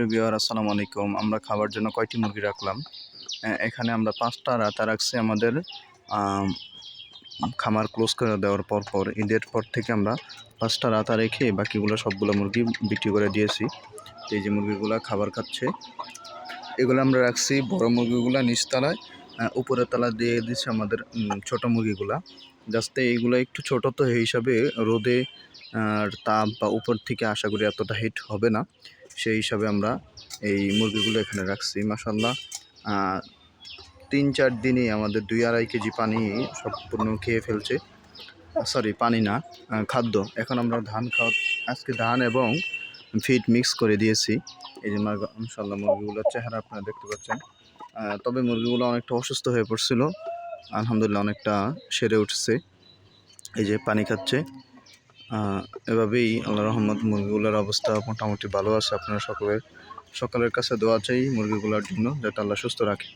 Reviewer আসসালামু আলাইকুম। আমরা খাবার জন্য কয়টি মুরগি রাখলাম? এখানে আমরা পাঁচটা রাতা রাখছি আমাদের খামার ক্লোজ করে দেওয়ার পর পর। ঈদের পর থেকে আমরা পাঁচটা রাতা রেখে বাকিগুলো সবগুলো মুরগি বিক্রি করে দিয়েছি। এই যে মুরগিগুলো খাবার খাচ্ছে, এগুলো আমরা রাখছি। বড় মুরগিগুলো নিচতলায় উপরের তলা দিয়ে দিচ্ছে আমাদের ছোট মুরগিগুলা। জাস্ট এইগুলো একটু ছোট তো এই হিসাবে রোদে, আর তাপ বা উপর থেকে আশা করি এতটা হিট হবে না। সেই হিসাবে আমরা এই মুরগিগুলো এখানে রাখছি মাসাল্লাহ তিন চার দিনই আমাদের দুই আড়াই কেজি পানি সম্পূর্ণ খেয়ে ফেলছে। সরি পানি না খাদ্য। এখন আমরা ধান খাওয়া, আজকে ধান এবং ফিড মিক্স করে দিয়েছি। এই যে মাসাল্লাহ মুরগিগুলোর চেহারা আপনারা দেখতে পাচ্ছেন। তবে মুরগিগুলো অনেকটা অসুস্থ হয়ে পড়ছিল। আলহামদুলিল্লাহ অনেকটা সেরে উঠছে। এই যে পানি খাচ্ছে। এভাবেই আল্লাহ রহমত মুরগিগুলোর অবস্থা মোটামুটি ভালো আছে। আপনারা সকলের সকালের কাছে দোয়া চাই মুরগিগুলোর জন্য, যাতে আল্লাহ সুস্থ রাখে।